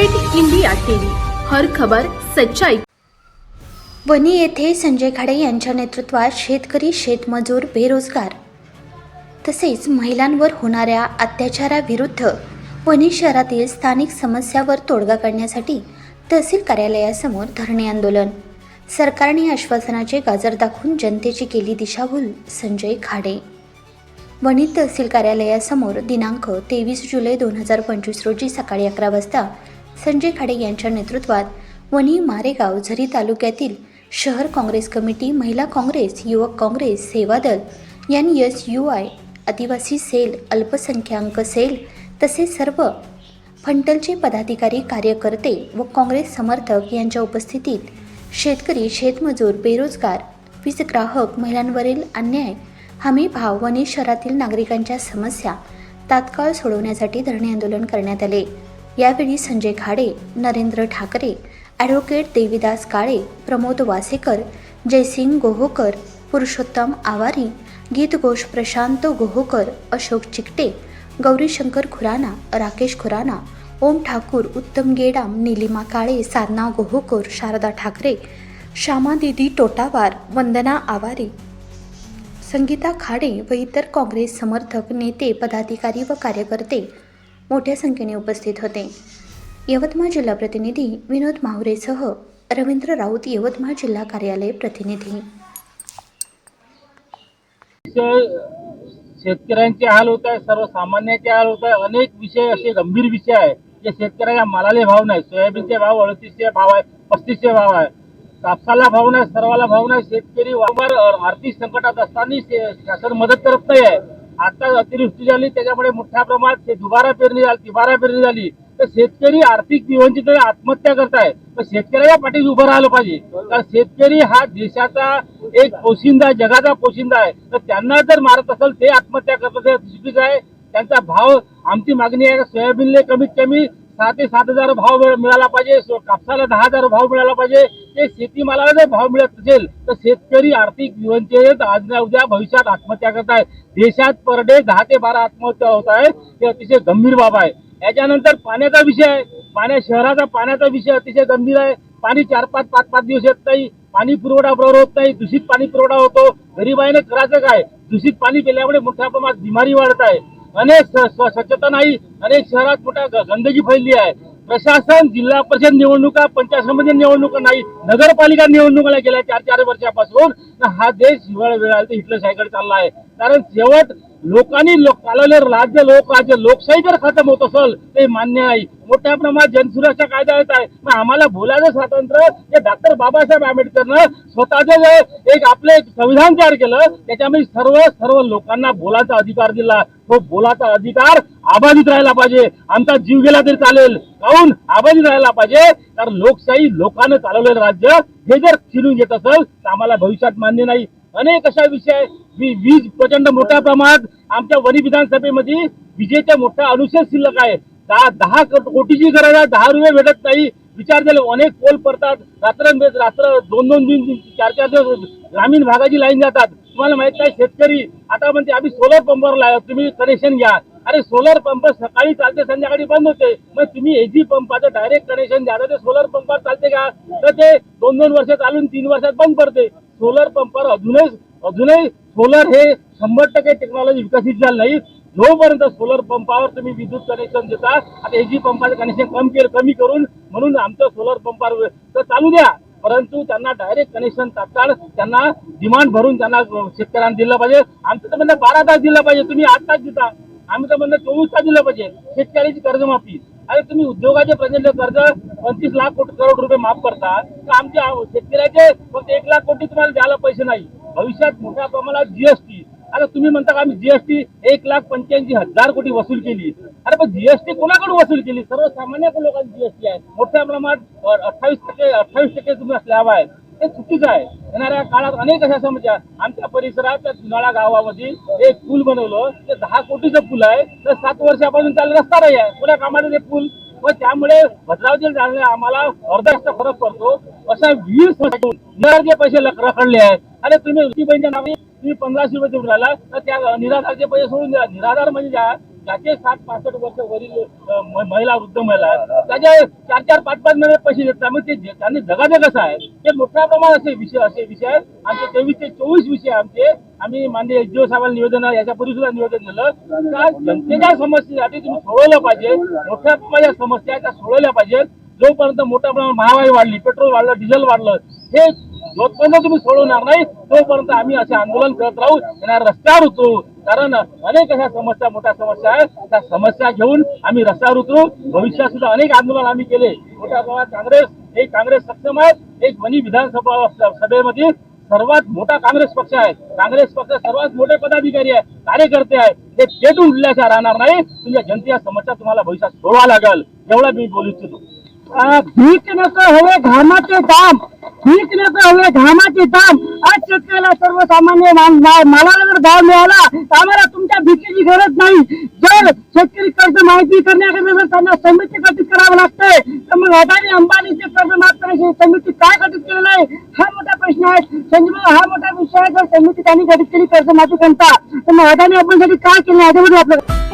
Great India TV. हर खबर सच्चाई. वणी येथे संजय खाडे यांच्या नेतृत्वात शेतकरी शेतमजूर बेरोजगार. तसेच महिलांवर होणाऱ्या अत्याचाराविरुद्ध वणी शहरातील स्थानिक समस्यावर तोडगा काढण्यासाठी तहसील कार्यालयासमोर धरणे आंदोलन. सरकारने आश्वासनाचे गाजर दाखवून जनतेची केली दिशाभूल संजय खाडे. वणी तहसील कार्यालयासमोर दिनांक तेवीस जुलै दोन हजार पंचवीस रोजी सकाळी अकरा वाजता संजय खाडे यांच्या नेतृत्वात वणी मारेगाव झरी तालुक्यातील शहर काँग्रेस कमिटी महिला काँग्रेस युवक Congress Sevadal N S U I आदिवासी सेल अल्पसंख्याक सेल तसेच सर्व फंटलचे पदाधिकारी कार्यकर्ते व काँग्रेस समर्थक यांच्या उपस्थितीत शेतकरी शेतमजूर बेरोजगार वीज ग्राहक महिलांवरील अन्याय हमी भाव वणी शहरातील नागरिकांच्या समस्या तात्काळ सोडवण्यासाठी धरणे आंदोलन करण्यात आले. यावेळी संजय खाडे नरेंद्र ठाकरे ॲडव्होकेट देवीदास काळे प्रमोद वासेकर जयसिंग गोहोकर पुरुषोत्तम आवारी गीतघोष प्रशांत गोहोकर अशोक चिकटे गौरीशंकर खुराना राकेश खुराना ओम ठाकूर उत्तम गेडाम निलिमा काळे साधना गोहोकर शारदा ठाकरे श्यामा दिदी टोटावार वंदना आवारी संगीता खाडे व इतर काँग्रेस समर्थक नेते पदाधिकारी व कार्यकर्ते मोठ्या संख्येने उपस्थित होते. यवतमाळ जिल्हा प्रतिनिधी विनोद माहुरेसह रवींद्र राऊत यवतमाळ जिल्हा कार्यालय प्रतिनिधी. शेतकऱ्यांचे हाल होत आहे सर्वसामान्यांचे हाल होत आहे अनेक विषय असे गंभीर विषय आहे जे शेतकऱ्याला मालाले भाव नाही सोयाबीनचे भाव अडतीसशे भाव आहे पस्तीसशे भाव आहे. कापसाला भाव नाही सर्वाला भाव नाही शेतकरी वारंवार आर्थिक संकटात असताना शासन मदत करत नाही आहे. आता अतिवृष्टी झाली त्याच्यामुळे मोठ्या प्रमाणात दुबारा पेरणी झाली तिबारा पेरणी झाली. तर शेतकरी आर्थिक विवंचित आत्महत्या करताय. तर शेतकऱ्याच्या पाठीशी उभं राहिलं पाहिजे. कारण शेतकरी हा देशाचा एक पोशिंदा जगाचा पोशिंदा आहे. तर त्यांना जर मारत असेल ते आत्महत्या करतात असेल चुकीचं आहे. त्यांचा भाव आमची मागणी आहे सोयाबीनले कमीत कमी सहा ते सात हजार भाव मिळाला पाहिजे. कापसाला दहा हजार भाव मिळाला पाहिजे. ते शेतीमालाला जर भाव मिळत नसेल तर शेतकरी आर्थिक विवंचनेत आज उद्या भविष्यात आत्महत्या करत आहे देशात पर डे दहा ते बारा आत्महत्या होत आहे हे अतिशय गंभीर बाब आहे. याच्यानंतर पाण्याचा विषय आहे. पाण्या शहराचा पाण्याचा विषय अतिशय गंभीर आहे. पाणी चार पाच पाच पाच दिवस येत नाही. पाणी पुरवठा बरोबर होत नाही. दूषित पाणी पुरवठा होतो. गरीबाईने करायचं काय? दूषित पाणी पिल्यामुळे मोठ्या प्रमाणात बिमारी वाढत आहे. अनेक स्वच्छता नाही अनेक शहरात मोठा गंदगी फैलली आहे. प्रशासन जिल्हा परिषद निवडणुका पंचायत समिती निवडणुका नाही नगरपालिका निवडणुकाला गेल्या चार चार वर्षापासून न हा देश हिवाळ हिटलर सायकल चालला आहे. कारण शेवट लोकांनी लोक राज्य लोक राज्य लोकशाही जर खतम होत असेल ते मान्य नाही मोठ्या प्रमाणात जनसुरक्षा कायदा येत आहे. मग आम्हाला बोलायचं स्वातंत्र्य हे डॉक्टर बाबासाहेब आंबेडकरनं स्वतःचं जे एक आपलं एक संविधान तयार केलं त्याच्यामध्ये सर्व सर्व लोकांना बोलायचा अधिकार दिला. तो बोलाचा अधिकार आबाधित राहिला पाहिजे. आमचा जीव गेला तरी चालेल. काहून? आबाधित राहायला पाहिजे. कारण लोकशाही लोकांना चालवलेलं राज्य हे जर चिरून घेत असेल तर आम्हाला भविष्यात मान्य नाही. अनेक अशा विषय वी- वीज प्रचंड मोठ्या प्रमाणात आमच्या वरी विधानसभेमध्ये विजेचा मोठा अनुशेष शिल्लक आहे. दहा दहा कोटीची गरज आहे. दहा रुपये भेटत नाही. विचार केले अनेक पोल पडतात. रात्र रात्र दोन दोन दिन चार चार दिवस ग्रामीण भागाची लाईन जातात. तुम्हाला माहीत नाही शेतकरी. आता म्हणते आम्ही सोलर पंपवर तुम्ही कनेक्शन घ्या. अरे सोलर पंप सकाळी चालते संध्याकाळी बंद होते. मग तुम्ही एजी पंपाचं डायरेक्ट कनेक्शन द्या ते सोलर पंपावर चालते का? तर ते दोन दोन वर्ष चालून तीन वर्षात बंद पडते. सोलर पंपावर अजूनही अजूनही सोलर हे शंभर टक्के टेक्नॉलॉजी विकसित झालं नाही. जोपर्यंत सोलर पंपावर तुम्ही विद्युत कनेक्शन देता आता एजी पंपाचं कनेक्शन कमी केलं कमी करून म्हणून आमचं सोलर पंपावर तर चालू द्या. परंतु त्यांना डायरेक्ट कनेक्शन तात्काळ त्यांना डिमांड भरून त्यांना शेतकऱ्यांना दिलं पाहिजे. आमचं तर म्हणणं बारा तास दिलं पाहिजे. तुम्ही आठ तास देता. आम्ही तर म्हणणं चोवीस तास दिलं पाहिजे. शेतकऱ्याची कर्जमाफी. अरे तुम्ही उद्योगाचे प्रचंड कर्ज पंचवीस लाख कोटी करोड रुपये माफ करता तर आमच्या शेतकऱ्याचे फक्त एक लाख कोटी तुम्हाला द्यायला पैसे नाही. भविष्यात मोठ्या प्रमाणात जीएसटी आता तुम्ही म्हणता का आम्ही जीएसटी एक लाख पंच्याऐंशी हजार कोटी वसूल केली? अरे पण जीएसटी कोणाकडून वसूल केली? सर्वसामान्य लोकांची जीएसटी आहे. मोठ्या प्रमाणात अठ्ठावीस टक्के अठ्ठावीस टक्के तुम्ही स्लॅब आहे हे चुकीचं आहे. येणाऱ्या काळात अनेक अशा समस्या आमच्या परिसरात त्या चुनाळा गावामध्ये एक पूल बनवलं. ते दहा कोटीचं पूल आहे. तर सात वर्षापासून त्याला रस्ता नाही आहे. कोणा कामाला ते पूल? व त्यामुळे भद्रावती जाणणे आम्हाला अर्धा रस्ता फरक पडतो. अशा वीर जे पैसे रखडले आहेत. अरे तुम्ही रुची बहिणीच्या नावे तुम्ही पंधराशे रुपये देऊन राहिला तर त्या निराधारचे पैसे सोडून द्या. निराधार म्हणजे ज्या ज्याचे साठ पासष्ट वर्ष वरील महिला वृद्ध महिला आहेत त्याच्या चार चार पाच पाच महिने पैसे देतात त्यामुळे ते त्यांनी जगायचं कसं आहे? ते मोठ्या प्रमाणात असे विषय असे विषय आहेत. आमचे तेवीस ते चोवीस विषय आमचे. आम्ही माननीय एचडीओ साहेबांना निवेदन याच्यापूर्वी सुद्धा निवेदन दिलं. का जनतेच्या समस्येसाठी तुम्ही सोडवलं पाहिजे. मोठ्या प्रमाणात समस्या आहेत त्या सोडवल्या पाहिजेत. जोपर्यंत मोठ्या प्रमाणात महागाई वाढली पेट्रोल वाढलं डिझेल वाढलं हे जोपर्यंत तुम्ही सोडवणार नाही तोपर्यंत आम्ही असे आंदोलन करत राहू येणार रस्त्यावर उतरू. कारण अनेक अशा समस्या मोठ्या समस्या आहेत. त्या समस्या घेऊन आम्ही रस्त्यावर उतरू. भविष्यात सुद्धा अनेक आंदोलन आम्ही केले. मोठ्या प्रमाणात काँग्रेस एक काँग्रेस सक्षम आहे एक वनी विधानसभा सभेमध्ये सर्वात मोठा काँग्रेस पक्ष आहे. काँग्रेस पक्ष सर्वात मोठे पदाधिकारी आहे कार्यकर्ते आहे. ते पेटून उरल्याशिवाय राहणार नाही. तुमच्या जनतेच्या समस्या तुम्हाला भविष्यात सोडवा लागेल. एवढा मी बोलू इच्छितो. भीक नको हवे घामाचे दाम. भीक नको हवे घामाचे दाम. आज शेतकऱ्याला सर्वसामान्य मालाला जर भाव मिळाला तर आम्हाला तुमच्या भीकेची गरज नाही. जर शेतकरी कर्ज माहिती करण्याकरता जर त्यांना समिती गठीत करावं लागतंय तर मग अदानी अंबानीचे कर्ज माफ करायची. समिती काय गठीत केलेलं आहे हा मोठा प्रश्न आहे. संजीव हा मोठा विषय आहे. जर समिती त्यांनी गठीत केली कर्ज माफी करता तर मग अदानी अंबानीसाठी काय केलं? याच्यामध्ये आपल्याला